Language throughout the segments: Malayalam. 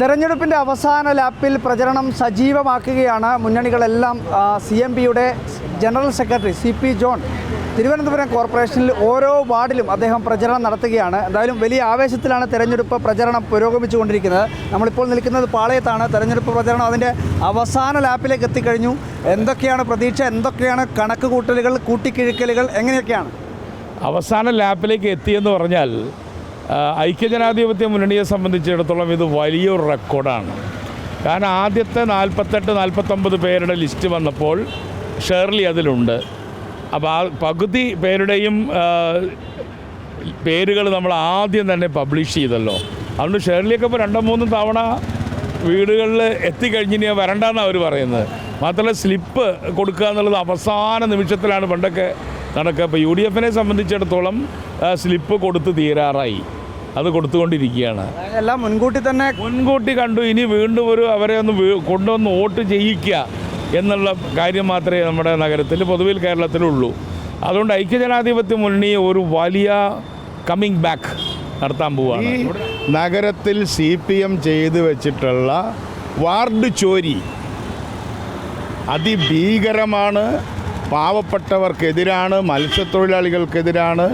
തെരഞ്ഞെടുപ്പിന്റെ അവസാന ലാപ്പിൽ പ്രചരണം സജീവമാക്കുകയാണ്. മുന്നണികളെല്ലാം സി എം പിയുടെ general secretary C P John Thiruvananthapuram കോർപ്പറേഷനിൽ ഓരോ വാർഡിലും അദ്ദേഹം പ്രചരണം നടത്തുകയാണ്. എന്തായാലും വലിയ ആവേശത്തിലാണ് തെരഞ്ഞെടുപ്പ് പ്രചരണം പുരോഗമിച്ചുകൊണ്ടിരിക്കുന്നത്. നമ്മളിപ്പോൾ നിൽക്കുന്നത് പാളയത്താണ്. തെരഞ്ഞെടുപ്പ് പ്രചരണം അതിന്റെ അവസാന ലാപ്പിലേക്ക് എത്തിക്കഴിഞ്ഞു. എന്തൊക്കെയാണ് പ്രതീക്ഷ? എന്തൊക്കെയാണ് കണക്ക് കൂട്ടലുകൾ കൂട്ടിക്കിഴിക്കലുകൾ? എങ്ങനെയൊക്കെയാണ്? അവസാന ലാപ്പിലേക്ക് എത്തിയെന്ന് പറഞ്ഞാൽ ഐക്യജനാധിപത്യ മുന്നണിയെ സംബന്ധിച്ചിടത്തോളം ഇത് വലിയൊരു റെക്കോർഡാണ്. കാരണം ആദ്യത്തെ നാൽപ്പത്തെട്ട് നാൽപ്പത്തൊമ്പത് പേരുടെ ലിസ്റ്റ് വന്നപ്പോൾ ഷേർലി അതിലുണ്ട്. അപ്പോൾ ആ പകുതി പേരുടെയും പേരുകൾ നമ്മൾ ആദ്യം തന്നെ പബ്ലിഷ് ചെയ്തല്ലോ. അതുകൊണ്ട് ഷേർലിയൊക്കെ ഇപ്പോൾ രണ്ടോ മൂന്നും തവണ വീടുകളിൽ എത്തിക്കഴിഞ്ഞിനി വരണ്ടെന്നാണ് അവർ പറയുന്നത്. മാത്രമല്ല സ്ലിപ്പ് കൊടുക്കുക എന്നുള്ളത് അവസാന നിമിഷത്തിലാണ് പണ്ടൊക്കെ നടക്കുക. ഇപ്പോൾ യു ഡി എഫിനെ സംബന്ധിച്ചിടത്തോളം സ്ലിപ്പ് കൊടുത്ത് തീരാറായി. അത് കൊടുത്തുകൊണ്ടിരിക്കുകയാണ്. എല്ലാം മുൻകൂട്ടി തന്നെ മുൻകൂട്ടി കണ്ടു ഇനി വീണ്ടും ഒരു അവരെ ഒന്ന് കൊണ്ടുവന്ന് വോട്ട് ചെയ്യിക്കുക എന്നുള്ള കാര്യം മാത്രമേ നമ്മുടെ നഗരത്തിൽ പൊതുവിൽ കേരളത്തിലുള്ളൂ. അതുകൊണ്ട് ഐക്യജനാധിപത്യ മുന്നണി ഒരു വലിയ കമ്മിങ് ബാക്ക് നടത്താൻ പോവുകയാണ് നഗരത്തിൽ സി പി എം ചെയ്തു വെച്ചിട്ടുള്ള വാർഡ് ചോരി അതിഭീകരമാണ് പാവപ്പെട്ടവർക്കെതിരാണ് മത്സ്യത്തൊഴിലാളികൾക്കെതിരാണ്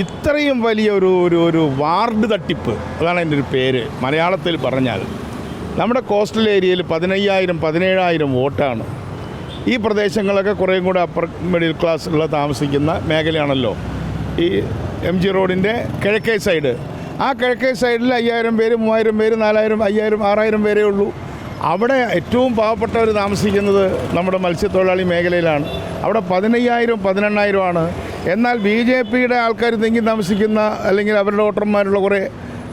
ഇത്രയും വലിയ ഒരു ഒരു ഒരു വാർഡ് തട്ടിപ്പ് അതാണ് എന്റെ ഒരു പേര്. മലയാളത്തിൽ പറഞ്ഞാൽ നമ്മുടെ കോസ്റ്റൽ ഏരിയയിൽ പതിനയ്യായിരം പതിനേഴായിരം വോട്ടാണ്. ഈ പ്രദേശങ്ങളൊക്കെ കുറേ കൂടെ അപ്പർ മിഡിൽ ക്ലാസ് ഉള്ള താമസിക്കുന്ന മേഖലയാണല്ലോ. ഈ എം ജി റോഡിന്റെ കിഴക്കേ സൈഡ് ആ കിഴക്കേ സൈഡിൽ അയ്യായിരം പേര് മൂവായിരം പേര് നാലായിരം അയ്യായിരം ആറായിരം പേരേ ഉള്ളൂ. അവിടെ ഏറ്റവും പാവപ്പെട്ടവർ താമസിക്കുന്നത് നമ്മുടെ മത്സ്യത്തൊഴിലാളി മേഖലയിലാണ്. അവിടെ പതിനയ്യായിരം പതിനെണ്ണായിരമാണ് എന്നാൽ ബി ജെ പിയുടെ ആൾക്കാർ തെങ്ങി താമസിക്കുന്ന അല്ലെങ്കിൽ അവരുടെ വോട്ടർമാരുള്ള കുറേ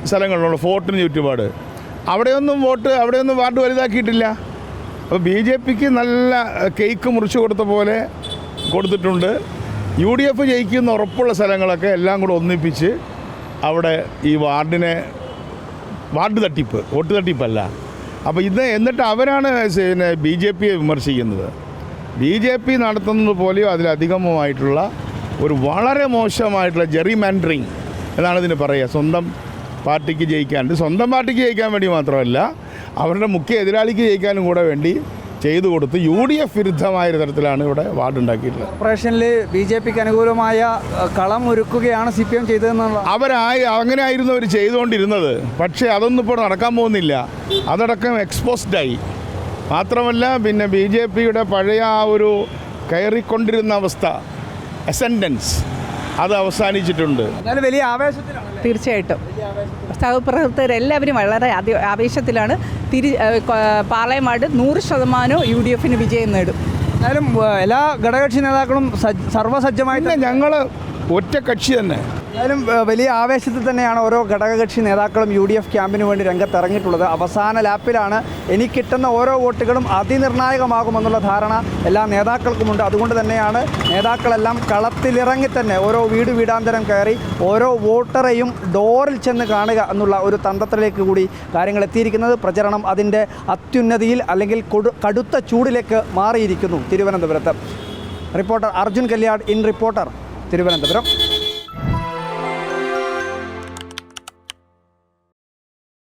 സ്ഥലങ്ങളുണ്ട്. ഫോർട്ടിന് ചുറ്റുപാട്. അവിടെയൊന്നും വോട്ട് അവിടെയൊന്നും വാർഡ് വലുതാക്കിയിട്ടില്ല. അപ്പോൾ ബി ജെ പിക്ക് നല്ല കേക്ക് മുറിച്ചു കൊടുത്ത പോലെ കൊടുത്തിട്ടുണ്ട്. യു ഡി എഫ് ജയിക്കുന്ന ഉറപ്പുള്ള സ്ഥലങ്ങളൊക്കെ എല്ലാം കൂടെ ഒന്നിപ്പിച്ച് അവിടെ ഈ വാർഡിനെ വാർഡ് തട്ടിപ്പ് വോട്ട് തട്ടിപ്പല്ല. അപ്പോൾ ഇത് എന്നിട്ട് അവരാണ് പിന്നെ ബി ജെ പിയെ വിമർശിക്കുന്നത്. ബി ജെ പി നടത്തുന്നത് പോലെയോ അതിലധികമായിട്ടുള്ള ഒരു വളരെ മോശമായിട്ടുള്ള ജെറി മാൻഡറിങ് എന്നാണ് ഇതിന് പറയുക. സ്വന്തം പാർട്ടിക്ക് ജയിക്കാണ്ട് സ്വന്തം പാർട്ടിക്ക് ജയിക്കാൻ വേണ്ടി മാത്രമല്ല അവരുടെ മുഖ്യ എതിരാളിക്ക് ജയിക്കാനും കൂടെ വേണ്ടി ചെയ്തു കൊടുത്ത് യു ഡി എഫ് വിരുദ്ധമായ തരത്തിലാണ് ഇവിടെ വാർഡ് ഉണ്ടാക്കിയിട്ടുള്ളത് കോർപ്പറേഷനിൽ ബി ജെ പിക്ക് അനുകൂലമായ കളം ഒരുക്കുകയാണ് സി പി എം ചെയ്തതെന്നുള്ള അവരായി അങ്ങനെ ആയിരുന്നു അവർ ചെയ്തുകൊണ്ടിരുന്നത്. പക്ഷേ അതൊന്നും ഇപ്പോൾ നടക്കാൻ പോകുന്നില്ല. അതടക്കം എക്സ്പോസ്ഡായി മാത്രമല്ല പിന്നെ ബി ജെ പിയുടെ പഴയ ആ ഒരു കയറിക്കൊണ്ടിരുന്ന അവസ്ഥ അസെൻഡൻസ് അത് അവസാനിച്ചിട്ടുണ്ട്. വലിയ ആവേശത്തിലാണ് തീർച്ചയായിട്ടും. സഹപ്രവർത്തകരെല്ലാവരും വളരെ അതി ആവേശത്തിലാണ്. തിരി പാളയമായിട്ട് പാളയമാട് നൂറ് ശതമാനവും യു ഡി എഫിന് വിജയം നേടും. എന്നാലും എല്ലാ ഘടകകക്ഷി നേതാക്കളും സജ്ജ- സർവസജ്ജമായിട്ട് ഞങ്ങൾ ഒറ്റ കക്ഷി തന്നെ. എന്തായാലും വലിയ ആവേശത്തിൽ തന്നെയാണ് ഓരോ ഘടകകക്ഷി നേതാക്കളും യു ഡി എഫ് ക്യാമ്പിന് വേണ്ടി രംഗത്തിറങ്ങിയിട്ടുള്ളത്. അവസാന ലാപ്പിലാണ് എനിക്ക് കിട്ടുന്ന ഓരോ വോട്ടുകളും അതിനിർണായകമാകുമെന്നുള്ള ധാരണ എല്ലാ നേതാക്കൾക്കുമുണ്ട്. അതുകൊണ്ട് തന്നെയാണ് നേതാക്കളെല്ലാം കളത്തിലിറങ്ങി തന്നെ ഓരോ വീട് വീടാന്തരം കയറി ഓരോ വോട്ടറെയും ഡോറിൽ ചെന്ന് കാണുക എന്നുള്ള ഒരു തന്ത്രത്തിലേക്ക് കൂടി കാര്യങ്ങൾ എത്തിയിരിക്കുന്നത്. പ്രചരണം അതിന്റെ അത്യുന്നതിയിൽ അല്ലെങ്കിൽ കടുത്ത ചൂടിലേക്ക് മാറിയിരിക്കുന്നു തിരുവനന്തപുരത്ത്. Reporter Arjun Kalyad in reporter. Thiruvananthapuram